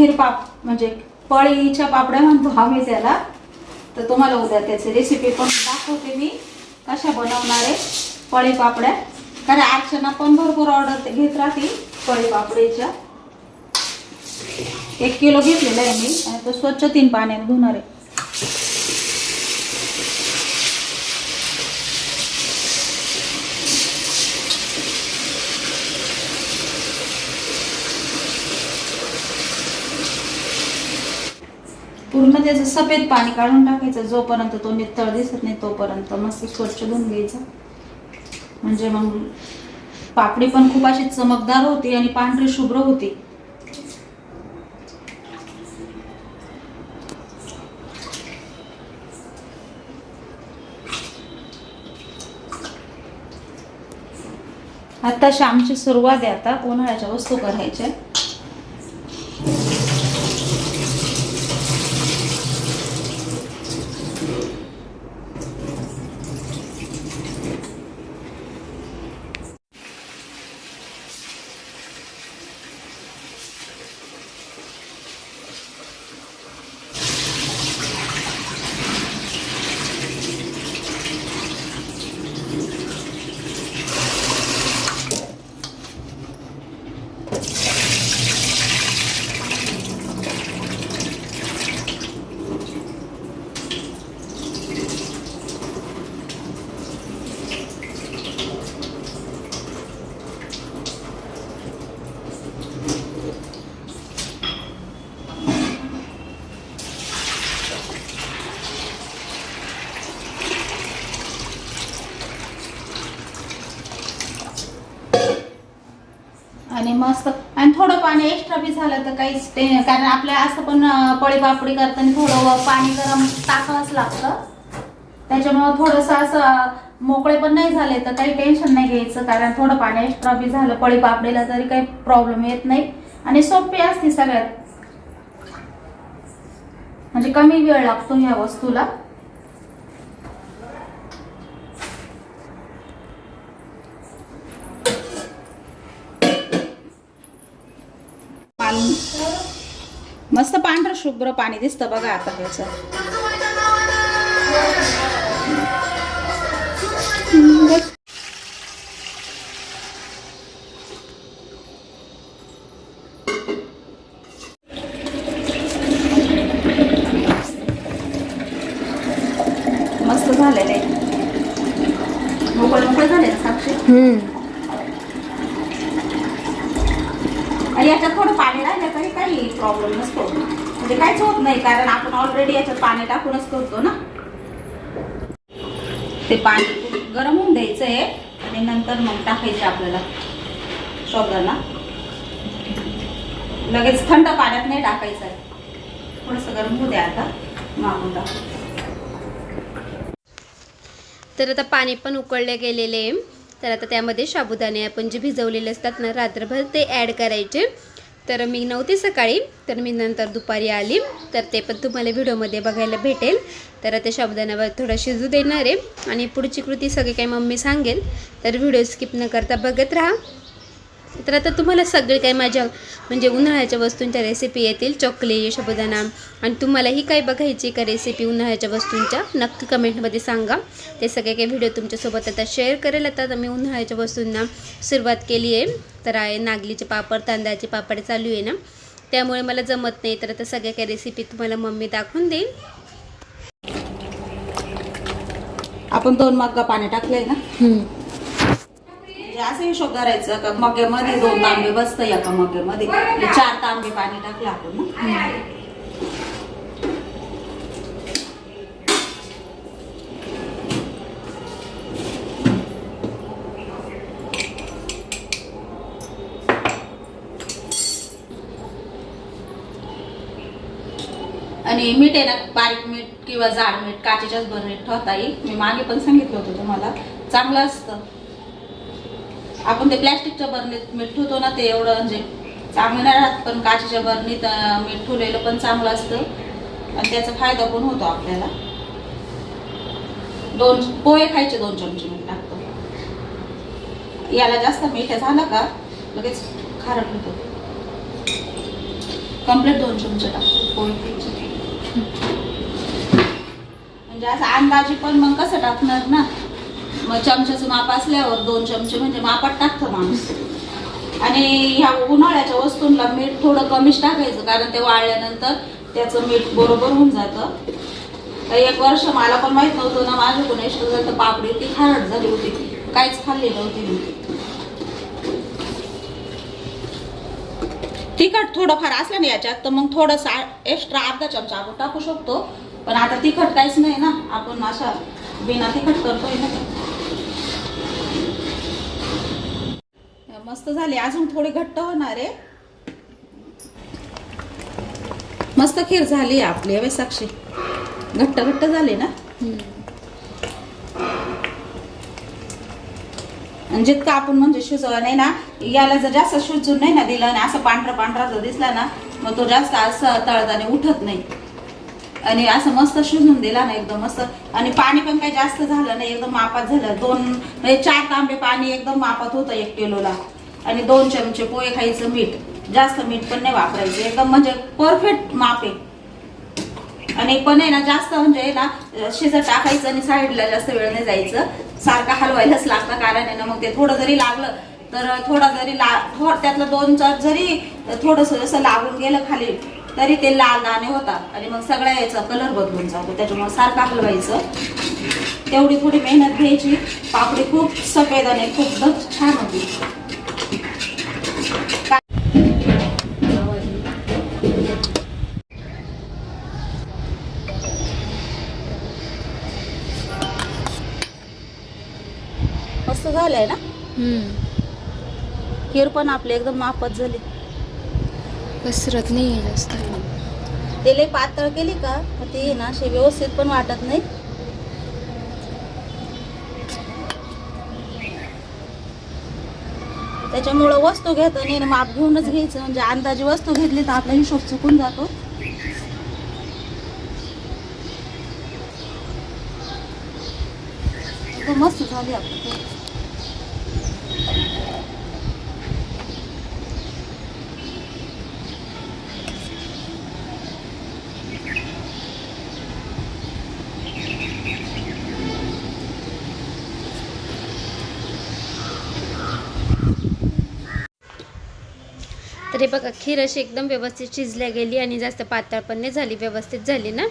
खीर पाप म्हणजे पळीच्या पापड्या म्हणतो आम्ही त्याला. तर तुम्हाला उद्या त्याची रेसिपी पण दाखवते मी कशा बनवणार आहे पळी पापड्या. कारण अर्चना पण भरपूर ऑर्डर घेत राहते पळी पापडीच्या एक किलो घेतलेला आहे मी आणि तो स्वच्छ तीन पाण्याने धुणार आहे. पूर्ण त्याचं सफेद पाणी काढून टाकायचं. जोपर्यंत तो नितळ दिसत नाही तोपर्यंत मस्त स्वच्छ धुवून घ्यायचा. म्हणजे मग पापडी पण खूप अशी चमकदार होती आणि पांढरी शुभ्र होती. आता श्यामची सुरुवात आहे आता. उन्हाळ्याच्या वस्तू करायच्या आणि मस्त आणि थोडं पाणी एक्स्ट्रा बी झालं तर काहीच ते कारण आपल्या असं पण पळीपापडी पळी पापडी करताना थोडं पाणी गरम टाकावंच लागतं. त्याच्यामुळं थोडंसं असं मोकळे पण नाही झाले तर काही टेन्शन नाही घ्यायचं. कारण थोडं पाणी एक्स्ट्रा बी झालं पळी पापडीला तरी काही प्रॉब्लेम येत नाही. आणि सोपी असते सगळ्यात. म्हणजे कमी वेळ लागतो ह्या वस्तूला पाणी मस्त पांढरं शुभ्र पाणी दिसतं बघा आता ह्याचं हम्म, बस. मस्त झालेलं आहे मोकळे मोकळे झाले ना साक्षी आणि याच्यात थोडं पाणी राहिलं तरी काही प्रॉब्लेम नसतो म्हणजे काहीच होत नाही कारण आपण ऑलरेडी याच्यात पाणी टाकूनच करतो ना ते पाणी गरम होऊन द्यायचं आहे आणि नंतर मग टाकायचे आपल्याला शोधाला लगेच थंड पाण्यात नाही टाकायचं आहे. थोडंसं गरम होऊ द्या आता. मागून तर आता पाणी पण उकळले गेलेले. आहे तर आता त्यामध्ये साबुदाणे आपण जे भिजवलेले असतात ना रात्रभर ते ॲड करायचे. तर मी नव्हती सकाळी तर मी नंतर दुपारी आली. तर ते पण तुम्हाला व्हिडिओमध्ये बघायला भेटेल. तर त्या साबुदाण्यावर थोडं शिजू देणार आहे. आणि पुढची कृती सगळी काही मम्मी सांगेल. तर व्हिडिओ स्किप न करता बघत राहा. तर आता तुम्हाला सगळे काही माझ्या म्हणजे उन्हाळ्याच्या वस्तूंच्या रेसिपी येतील. चॉकलेट साबुदाणा आणि तुम्हालाही काही बघायची का रेसिपी उन्हाळ्याच्या वस्तूंच्या? नक्की कमेंटमध्ये सांगा. ते सगळे काही व्हिडिओ तुमच्यासोबत आता शेअर करेल. आता मी उन्हाळ्याच्या वस्तूंना सुरुवात केली आहे. तर आहे नागलीचे पापड तांदळाचे पापड चालू आहे ना. त्यामुळे मला जमत नाही. तर आता सगळ्या काही रेसिपी तुम्हाला मम्मी दाखवून देईल आपण दोन मग्गा पाणी टाकलंय ना? असं हिशोब करायचं का मग्यामध्ये दोन तांबे बसतं एका मग्यामध्ये? चार तांबे पाणी टाकलं आपण ना? आणि मीठ आहे ना बारीक मीठ किंवा जाड मीठ काचेच्याच भरणीत ठेवता येईल. मी मागे पण सांगितलं होतं तुम्हाला. चांगलं असतं. आपण ते प्लॅस्टिकच्या बरणीत मीठ ठेवतो ना ते एवढं म्हणजे चांगलं नाही राहत पण काचेच्या बरणीत मीठ ठेवलेलं पण चांगलं असतं. आणि त्याचा फायदा पण होतो आपल्याला. दोन पोहे खायचे दोन चमचे मीठ टाकतो. याला जास्त मीठ झालं का लगेच खारट होतं. कंप्लीट दोन चमचे टाकतो पोहे खायचे. म्हणजे असं अंदाजे पण मग कसं टाकणार ना? मग चमच्याचं माप असल्यावर दोन चमचे म्हणजे मापात टाकतं माणूस. आणि ह्या उन्हाळ्याच्या वस्तूंना मीठ थोडं कमीच टाकायचं कारण ते वाळल्यानंतर त्याचं मीठ बरोबर होऊन जातं. तर एक वर्ष मला पण माहीत नव्हतं ना माझं कोण तर पापडी ती खारट झाली होती काहीच खाल्ली नव्हती मी. तिखट थोडंफार असलं ना याच्यात तर मग थोडंसं एक्स्ट्रा अर्धा चमचा आपण टाकू शकतो. पण आता तिखट काहीच नाही ना आपण अशा बिना तिखट करतोय ना. मस्त झाली. अजून थोडी घट्ट होणार आहे. मस्त खीर झाली आपली हवे साक्षी. घट्ट घट्ट झाली ना? आणि जितकं आपण म्हणजे शिजवलं नाही ना याला जर जास्त शिजून नाही ना दिलं आणि असं पांढरा पांढरा जर दिसला ना मग तो जास्त असं तळताने उठत नाही. आणि असं मस्त शिजून दिला ना एकदम मस्त. आणि पाणी पण काही जास्त झालं नाही एकदम मापात झालं. दोन म्हणजे चार तांबे पाणी एकदम मापात होतं एक किलोला. आणि दोन चमचे पोहे खायचं मीठ. जास्त मीठ पण नाही वापरायचं. एकदम म्हणजे परफेक्ट माप आहे. आणि पण आहे ना जास्त म्हणजे ना शिजत टाकायचं आणि साईडला जास्त वेळ नाही जायचं. सारखं हलवायलाच लागतं कारण आहे ना मग ते थोडं जरी लागलं तर थोडं जरी ला थोड त्यातलं दोन चार जरी थोडंसं जसं लागून गेलं खाली तरी ते लाल दाणे होतात. आणि मग सगळ्या याचा कलर बदलून जातो. त्याच्यामुळे सारखं हलवायचं तेवढी थोडी मेहनत घ्यायची. पापडी खूप सफेद आणि खूप छान होती. मस्त झालंय ना? खीर पण आपली एकदम मापत झाली. कसरत नाही आहे जास्त. ते लई पातळ केली का मग ती ना अशी व्यवस्थित पण वाटत नाही. त्याच्यामुळं वस्तू घेतो नाही माप घेऊनच घ्यायचं म्हणजे अंदाजे वस्तू घेतली तर आपला हिशोब चुकून जातो. मस्त झाली आपली तर हे बघा खीर अशी एकदम व्यवस्थित शिजल्या गेली आणि जास्त पातळ पण नाही झाली व्यवस्थित झाली ना?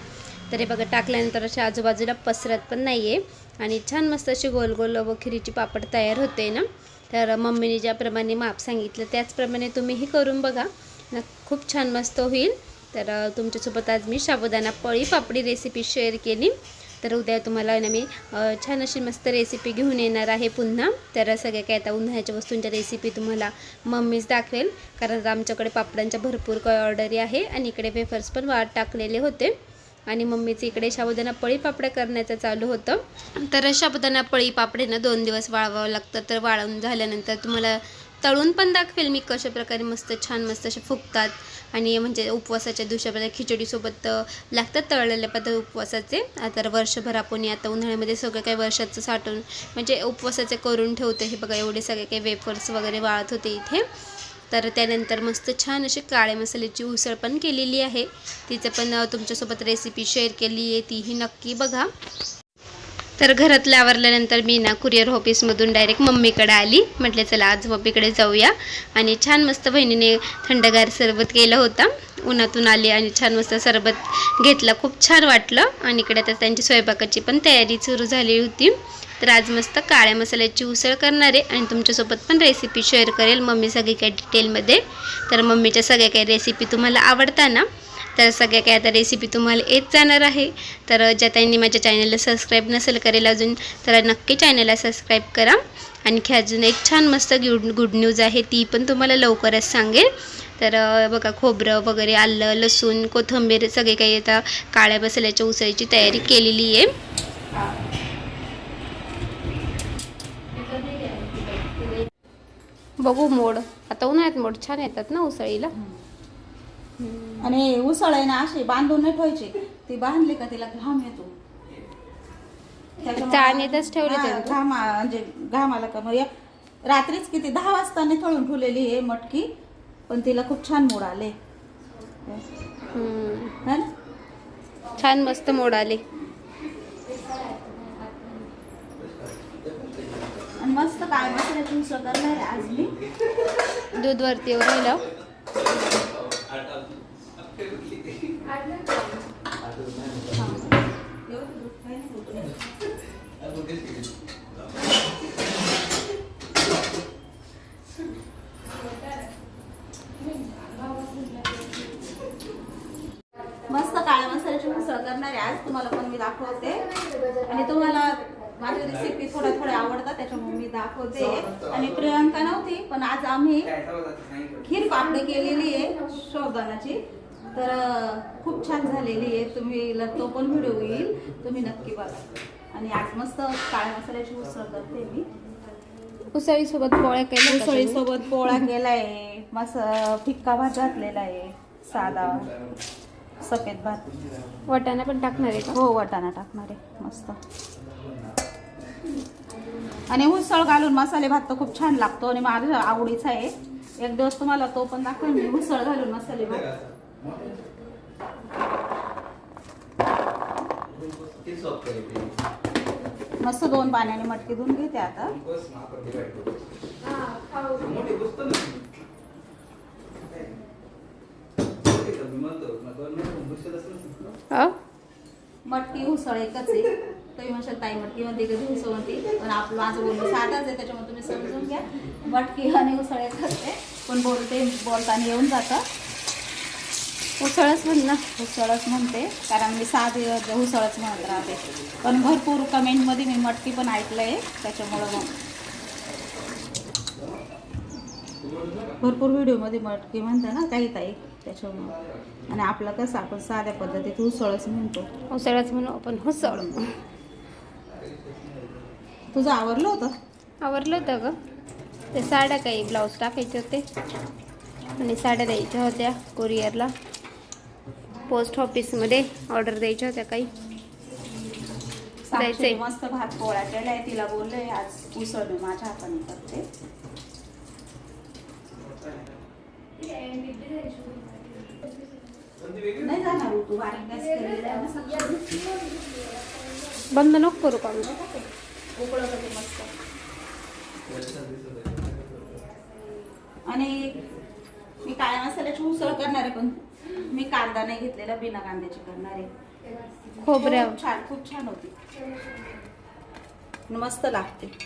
तर हे बघा टाकल्यानंतर अशा आजूबाजूला पसरत पण नाही आहे आणि छान मस्त अशी गोल गोल व खिरीची पापड तयार होते ना? तर मम्मीने ज्याप्रमाणे माप सांगितलं त्याचप्रमाणे तुम्हीही करून बघा. ना खूप छान मस्त होईल. तर तुमच्यासोबत आज मी साबुदाणा पळी पापडी रेसिपी शेअर केली. तर उद्या तुम्हाला ना मी छान अशी मस्त रेसिपी घेऊन येणार आहे पुन्हा. तर सगळ्या काय आता उन्हाळ्याच्या वस्तूंच्या रेसिपी तुम्हाला मम्मीच दाखवेल. कारण आमच्याकडे पापडांच्या भरपूर काय ऑर्डरी आहे आणि इकडे वेफर्स पण वाट टाकलेले होते. आणि मम्मीचं इकडे शाबुदाना पळी पापड्या करण्याचं चालू होतं. तर शाबुदाना पळी पापड्यांना ना दोन दिवस वाळवावं लागतं. तर वाळवून झाल्यानंतर तुम्हाला तळून पण दाखवेल मी कशा प्रकारे मस्त छान मस्त असे फुगतात. आणि म्हणजे उपवासाच्या दिवसामध्ये खिचडीसोबत लागतात तळलेले पदार्थ उपवासाचे. आता वर्षभर आपण आता उन्हाळ्यामध्ये सगळं काही वर्षाचं साठवून म्हणजे उपवासाचे करून ठेवते. हे बघा एवढे सगळे काही वेफर्स वगैरे वाळत होते इथे. तर त्यानंतर मस्त छान अशी काळ्या मसाल्याची उसळ पण केलेली आहे. तिचं पण तुमच्यासोबत रेसिपी शेअर केली आहे तीही नक्की बघा. तर घरातलं आवरल्यानंतर मी ना कुरिअर ऑफिसमधून डायरेक्ट मम्मीकडे आली. म्हटले चला आज मम्मीकडे जाऊया. आणि छान मस्त बहिणीने थंडगार सरबत केलं होता. उन्हातून आली आणि छान मस्त सरबत घेतला. खूप छान वाटलं. आणि इकडे आता त्यांची स्वयंपाकाची पण तयारी सुरू झाली होती. तर आज मस्त काळ्या मसाल्याची उसळ करणार आहे. आणि तुमच्यासोबत पण रेसिपी शेअर करेल मम्मी सगळी काही डिटेलमध्ये तर मम्मीच्या सगळ्या काही रेसिपी तुम्हाला आवडता ना तर सगळ्या काय आता रेसिपी तुम्हाला येत जाणार आहे. तर ज्या त्यांनी माझ्या चॅनलला सबस्क्राईब नसेल करेल अजून तर नक्की चॅनलला सबस्क्राईब करा. आणखी अजून एक छान मस्त गुड गुड न्यूज आहे ती पण तुम्हाला लवकरच सांगेल. तर बघा खोबरं वगैरे आलं लसूण कोथिंबीर सगळे काही आता काळ्या मसाल्याच्या उसळीची तयारी केलेली आहे. बघू मोड. आता उन्हाळ्यात मोड छान येतात ना उसळीला? आणि उसळ आहे ना अशी बांधून नाही ठेवायची. ती बांधली का तिला घाम येतो. चाळणीतच ठेवले हा, ते. घाम म्हणजे घाम आला का मग या- रात्रीच किती दहा वाजता ठेवून ठेवलेली आहे मटकी पण तिला खूप छान मोड आले. हम्म. है? ना छान मस्त मोड आले. आणि मस्त काय मसाल्याची उसळ करणार आहे आज मी. दूध वरती येऊ राहिलं मस्त काळ्या मसाल्याची मिसळ करणार आहे आज. तुम्हाला पण मी दाखवते. आणि तुम्हाला माझी रेसिपी थोड्या थोड्या आवडतात त्याच्यामुळे मी दाखवते. आणि प्रियंका नव्हती पण आज आम्ही खीर पापडी केलेली आहे शोधनाची तर खूप छान झालेली आहे. तुम्ही तो पण व्हिडिओ येईल. तुम्ही नक्की बघा. आणि आज मस्त काळ्या मसाल्याची उसळ करते मी. उसळी सोबत पोळ्या केल्या का उसळी तुम्ही? सोबत पोळा केलाय मस्त फिक्का भात घातलेला आहे. साधा सफेद भात. वाटाणा पण टाकणार आहे हो वाटाणा टाकणार आहे. मस्त. आणि उसळ घालून मसाले भात तर खूप छान लागतो. आणि माझ्या आवडीचा आहे. एक दिवस तुम्हाला तो पण दाखवेन मी. उसळ घालून मसाले भात. मस्त दोन पाण्याने मटकी धुवून घेते आता. हा? मटकी उसळ एकच आहे. तुम्ही म्हणशाल ताई मटकी मध्ये कधी उसळ होती पण आपलं माझं बोलणं साधाच आहे त्याच्यामुळे तुम्ही समजून घ्या. मटकी आणि उसळ एकच आहे पण बोलते बोलताना येऊन जातं. उसळच म्हण ना. उसळच म्हणते. कारण मी साधी उसळच म्हणत राहते. पण भरपूर कमेंटमध्ये मी मटकी पण ऐकलंय. त्याच्यामुळं मग. भरपूर व्हिडिओमध्ये मटकी म्हणते ना काही ताई. त्याच्यामुळं. आणि आपलं कसं आपण साध्या पद्धतीत उसळच म्हणतो. उसळच म्हणू आपण उसळ. तुझं आवरलं होतं? आवरलं होतं ग. ते साड्या काही ब्लाऊज टाकायचे होते. आणि साड्या द्यायच्या होत्या कोरिअरला पोस्ट ऑफिसमध्ये ऑर्डर द्यायच्या होत्या काही जायचंय. मस्त भात पोळ्या केलाय तिला बोलले आज उसळ माझ्या हाताने करते नाही जाणार तू बारीक गॅस केलेला आहे ना साक्षी? बंद नको करू का मस्त आणि मी काळ्या मसाल्याची उसळ करणार आहे पण मी कांदा नाही घेतलेला बिना कांद्याची करणार आहे. खोबऱ्या खूप छान खूप छान होती. मस्त लागते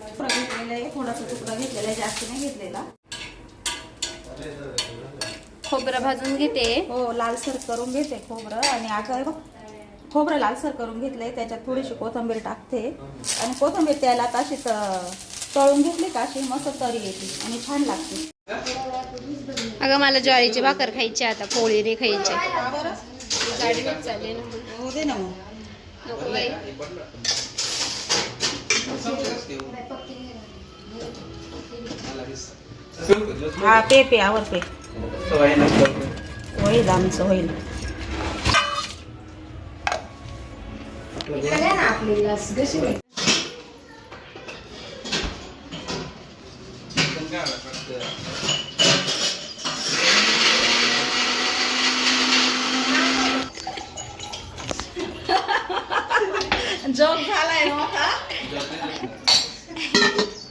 तुकडा घेतलेला आहे. थोडासा तुकडा घेतलेला आहे. जास्त नाही घेतलेला. खोबरं भाजून घेते. हो लालसर करून घेते खोबरं. आणि आता बघ खोबरं लालसर करून घेतलंय. त्याच्यात थोडीशी कोथिंबीर टाकते. आणि कोथिंबीर त्याला अशी त- तळून घेतली का अशी मस्त तरी येते. आणि छान लागते. अगं मला ज्वारीची भाकर खायची आता. पोळी रे खायची. ना. हो दे ना मग. हा पे पे आवर पे होईल आमचं होईल जोक झालाय मोठा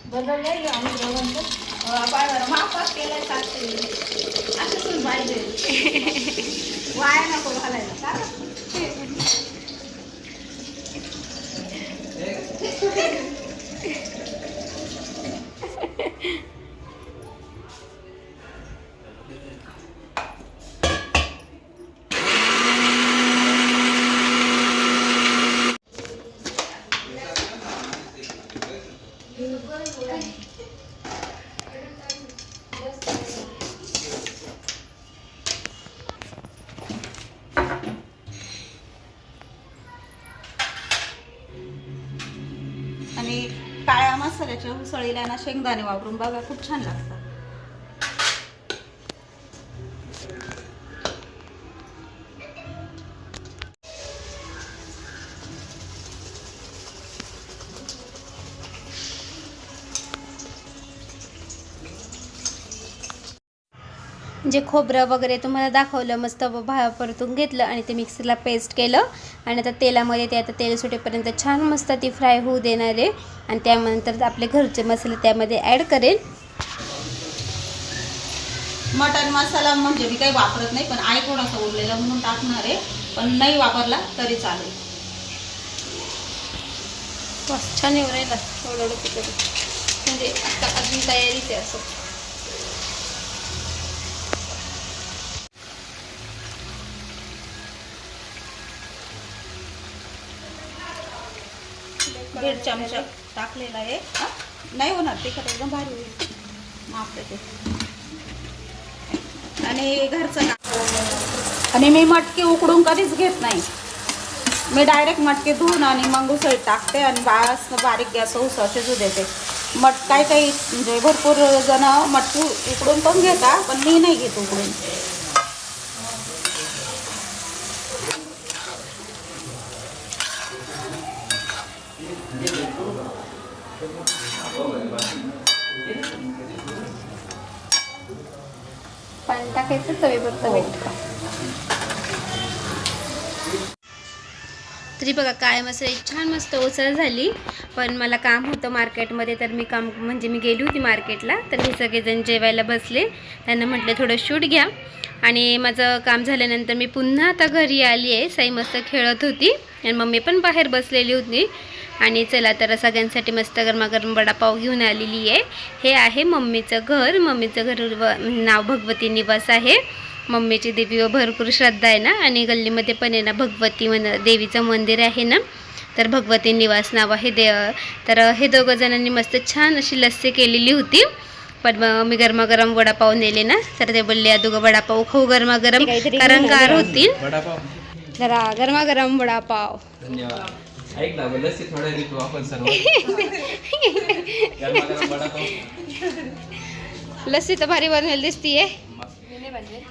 बदललंय का आम्ही दोघांचं বাইরে ना शेंगदाणे वापरून बघा खूप छान लागतात. जे खोबरं वगैरे तुम्हाला दाखवलं मस्त भा परतून घेतलं आणि ते मिक्सरला पेस्ट केलं. आणि आता तेलामध्ये ते आता तेल सुटेपर्यंत छान मस्त ती फ्राय होऊ देणार आहे. आणि त्यानंतर आपले घरचे मसाले त्यामध्ये ॲड करेल. मटन मसाला म्हणजे मी काही वापरत नाही पण आई थोडासा उरलेला म्हणून टाकणार आहे. पण नाही वापरला तरी चालेल. छान येऊ राहिला. थोडं म्हणजे आता अजून तयारीच आहे असं. दीड चमचा टाकलेला आहे. नाही होणार तिखट एकदम भारी होईल. माफ ते आणि घरचं आणि मी मटकी उकडून कधीच घेत नाही. मी डायरेक्ट मटकी धुवून आणि मग उसळी टाकते आणि बास बारीक गॅस उसळ शिजू देते. मट काही काही म्हणजे भरपूर जण मटकी उकडून पण घेता पण मी नाही घेत उकडून पाणी तरी बघा काय मस्त छान मस्त ओसळ झाली. पण मला काम होतं मार्केटमध्ये तर मी काम म्हणजे मी गेली होती मार्केटला तर हे सगळेजण जेवायला बसले. त्यांना म्हटलं थोडं शूट घ्या. आणि माझं काम झाल्यानंतर मी पुन्हा आता घरी आली आहे. साई मस्त खेळत होती. आणि मम्मी पण बाहेर बसलेली होती. आणि चला तर सगळ्यांसाठी मस्त गरमागरम वडापाव घेऊन आलेली आहे. हे आहे मम्मीचं घर. मम्मीचं घर नाव भगवती निवास आहे. मम्मीची देवीवर भरपूर श्रद्धा आहे ना? आणि गल्लीमध्ये पण आहे ना भगवती मन देवीचं मंदिर आहे ना? तर भगवती निवास नाव आहे दे तर हे दोघं जणांनी मस्त छान अशी लस्सी केलेली होती. पण मग मी गरमागरम वडापाव नेले ना तर ते बोलले दोघं वडापाव खाऊ गरमागरम कारण गार होतील जरा गरमागरम वडापाव. धन्यवाद. ऐक ना मग लस्सी थोडं देतो आपण सर्व. गरमागरम वडापाव. लस्सी तर भारी बनवेल दिसतीये.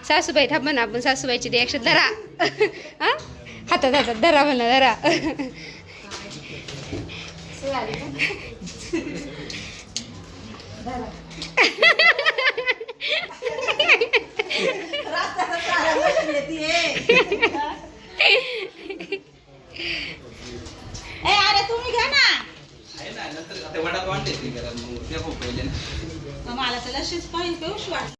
सासूबाई थांबा ना आपण सासूबाईची रिॲक्शन धरा. हा? हातात हातात धरा म्हणा धरा. ए अरे तुम्ही घ्या ना. आहे ना नंतर आता वडापाव आणते ती गरम मग ते खूप पहिले ना. मला तर लशीच पाहिजे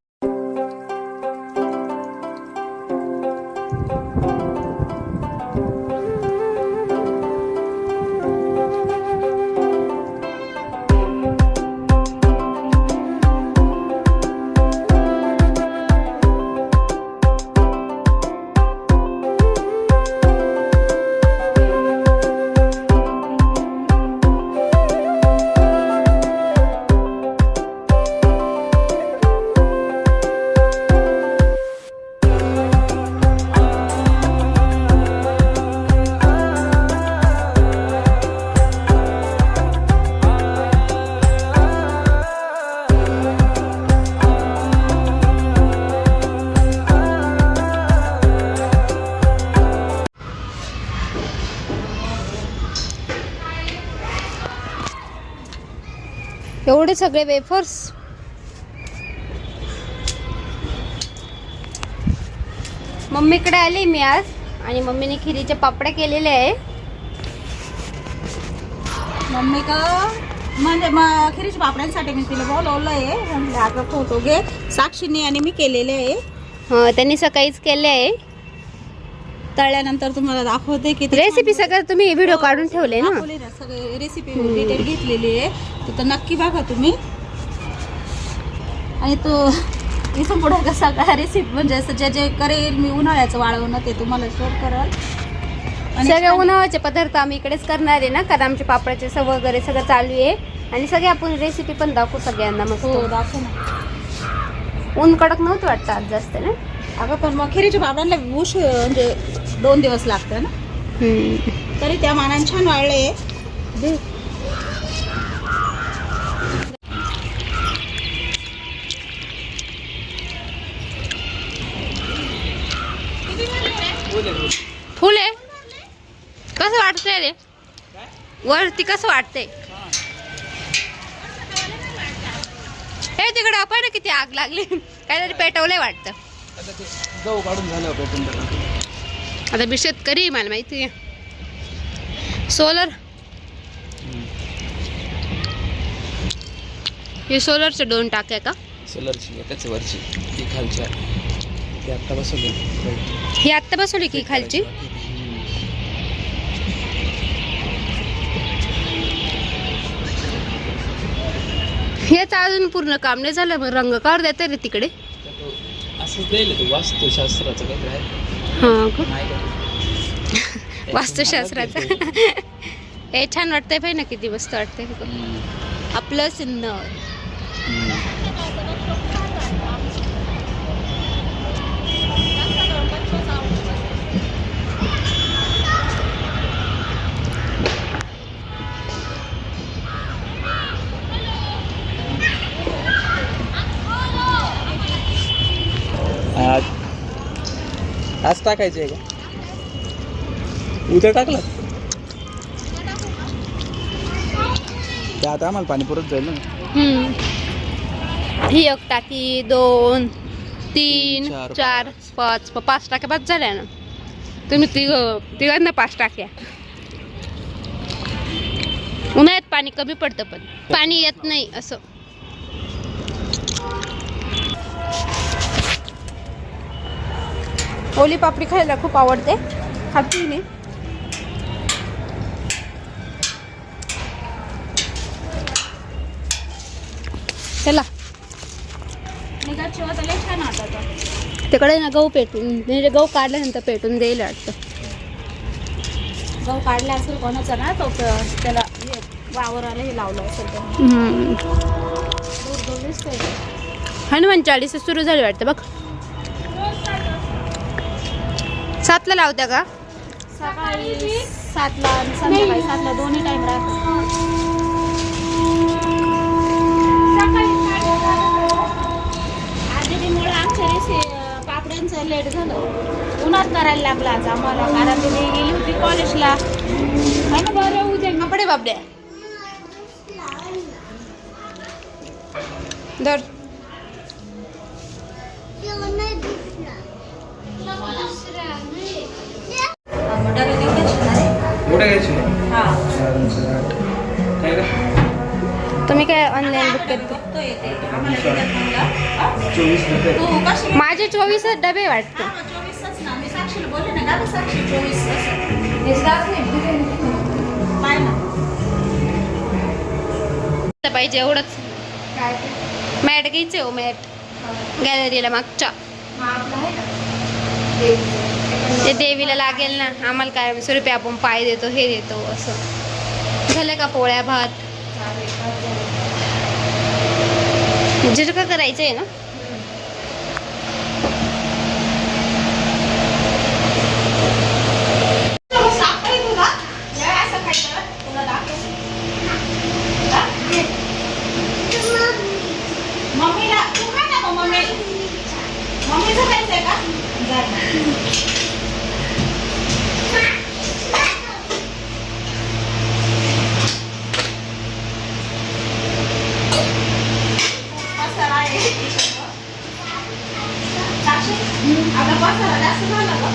सगळे वेफर्स मम्मीकडे आली मी आज. आणि मम्मीने खिरीचे पापड्या केलेले आहे. मम्मी का म्हणजे मग खिरीच्या पापड्यांसाठी मी तिला बोलवलं आहे. फोटो घे. साक्षीने आणि मी केलेले आहे. त्यांनी सकाळीच केले आहे. तळल्यानंतर तुम्हाला दाखवते की रेसिपी सगळं तुम्ही व्हिडिओ काढून ठेवले ना? दाखवले ना सगळे रेसिपी डिटेल घेतलेली आहे. तर नक्की बघा तुम्ही. आणि तो इथून पुढे कसा काय रेसिपी म्हणजे असं जे जे करेल मी उन्हाळ्याचं वाळवणं ते तुम्हाला शेअर कराल. आणि सगळे उन्हाळ्याचे पदार्थ आम्ही इकडेच करणार आहे ना? कारण आमच्या पापडाचे सव वगैरे सगळं चालू आहे. आणि सगळे आपण रेसिपी पण दाखवू सगळ्यांना हो मस्त दाखव ना. ऊन कडक नव्हतं वाटतं आज जास्त ना? अगं पण मग खेरीच्या बाबांना उश म्हणजे दोन दिवस लागतं ना? तरी त्या मानाने छान वाढले फुले. कसं वाटते रे? वरती कसं वाटते हे तिकडे आपण किती आग लागली. काहीतरी पेटवलंय वाटतं. आता ते गहू काढून झालं पेटून टाका आता मी शेतकरी आहे, मला माहिती आहे. सोलर? हे सोलरचे दोन टाक्या का? सोलरची त्याच वरची ती खालच्या ती आत्ता बसवली. ही आत्ता बसवली की खालची? हेच अजून पूर्ण काम नाही झालं. मग रंग काढ देते रे तिकडे. ते वास्तुशास्त्राचं आहे हां का? नाही का? वास्तुशास्त्राचं हे छान वाटतंय पाहिजे ना किती मस्त वाटतंय हम्म. आपलं सिन्नर हम्म. आज टाकायचे आहे का? उद्या टाकला? ते आता आम्हाला पाणी पुरत जाईल ना. ही एक टाकी दोन तीन चार, चार पाच. प- पाच टाक्या पाच झाल्या ना. तुम्ही तिघ तिघांना पाच टाक्या. उन्हाळ्यात पाणी कमी पडतं पण. पाणी येत नाही असं. ओली पापडी खायला खूप आवडते. खाती नाही चला. तिकडे ना गहू पेटून म्हणजे गहू काढल्यानंतर पेटून देईल वाटतं. गहू काढला असेल कोणाचा ना तो त्याला वावराला हे लावलं असेल. हनुमान चाळीस सुरू झाली वाटतं बघ. सातला लावत्या का? सकाळी सातला आणि संध्याकाळी सातला दोन्ही टाइम राहतो पापड्यांचं लेट झालं उन्हात करायला लागलं आज आम्हाला कारण तुम्ही गेली होती कॉलेजला है ना बरं उद्या कपडे बापड्या धर ऑनलाईन बुक केलं माझे चोवीसच डबे वाटते. पाहिजे एवढंच. मॅट घ्यायचे हो मॅट. गॅलरीला मागच्या. ते देवीला लागेल ना आम्हाला काय स्वरूपी आपण पाय देतो हे देतो असं. झालं का पोळ्या भात? झिरका करायचं आहे ना साखळी तुला या असं खायचं तुला दाखवते हा? घे. मम्मीला तू काय ना मग मम्मी मम्मीचं खायचंय का जा ना. पसारा आहे किचनवर. साक्षी, अगं जास्त झाला गं.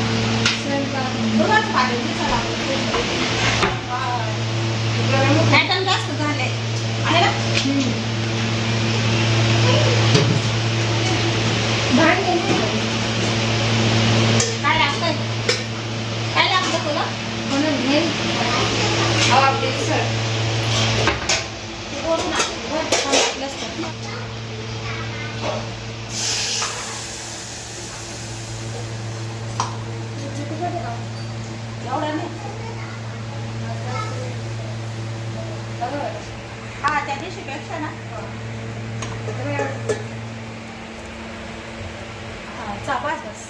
दोनच पाहिजे पॅटर्न जास्त झाले. आहे ना? काय लागतंय? काय लागतं तुला? म्हणून बोलू ना. वर सर वाटलं असतं नाही हा त्या दिवशी पेक्षा ना हा बस.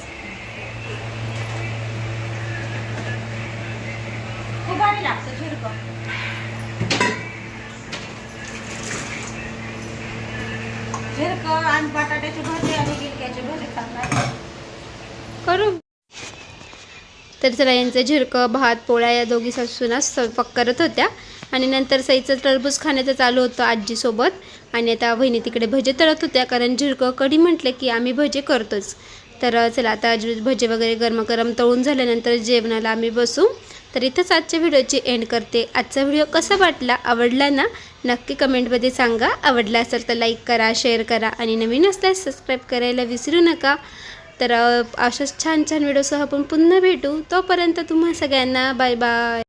खूप लागतं झिरकं. झिरकं आणि बटाट्याची आणि गिलक्याची करू. तर चला यांचं झिरकं भात पोळ्या या दोघी सासूना स्वयंपाक करत होत्या. आणि नंतर सईचं टरबूज खाण्याचं चालू होतं आजीसोबत. आणि आता वहिनी तिकडे भजे तळत होत्या कारण झिरकं कढी म्हटलं की आम्ही भजे करतोच. तर चला आता आज भजे वगैरे गरमागरम तळून झाल्यानंतर जेवणाला आम्ही बसू. तर इथंच आजच्या व्हिडिओची एंड करते. आजचा व्हिडिओ कसा वाटला आवडला ना नक्की कमेंटमध्ये सांगा. आवडला असेल तर लाईक करा शेअर करा आणि नवीन असल्यास सबस्क्राईब करायला विसरू नका. तर अशाच छान छान व्हिडिओसह आपण पुन्हा भेटू. तोपर्यंत तुम्हा सगळ्यांना बाय बाय.